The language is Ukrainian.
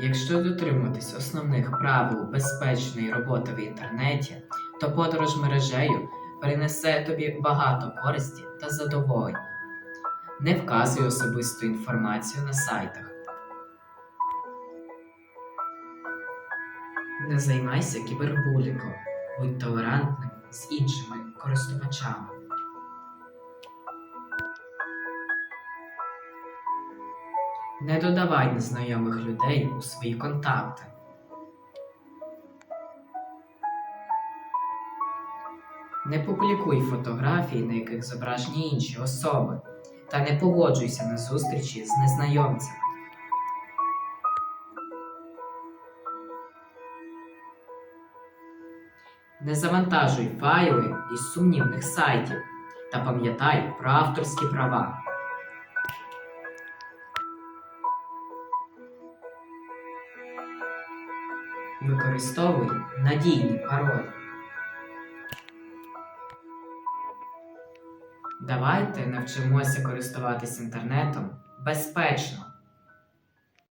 Якщо дотримуватись основних правил безпечної роботи в інтернеті, то подорож мережею принесе тобі багато користі та задоволення. Не вказуй особисту інформацію на сайтах. Не займайся кібербулінгом, будь толерантним з іншими користувачами. Не додавай незнайомих людей у свої контакти. Не публікуй фотографії, на яких зображені інші особи, та не погоджуйся на зустрічі з незнайомцями. Не завантажуй файли із сумнівних сайтів та пам'ятай про авторські права. Використовуй надійні паролі. Давайте навчимося користуватись інтернетом безпечно.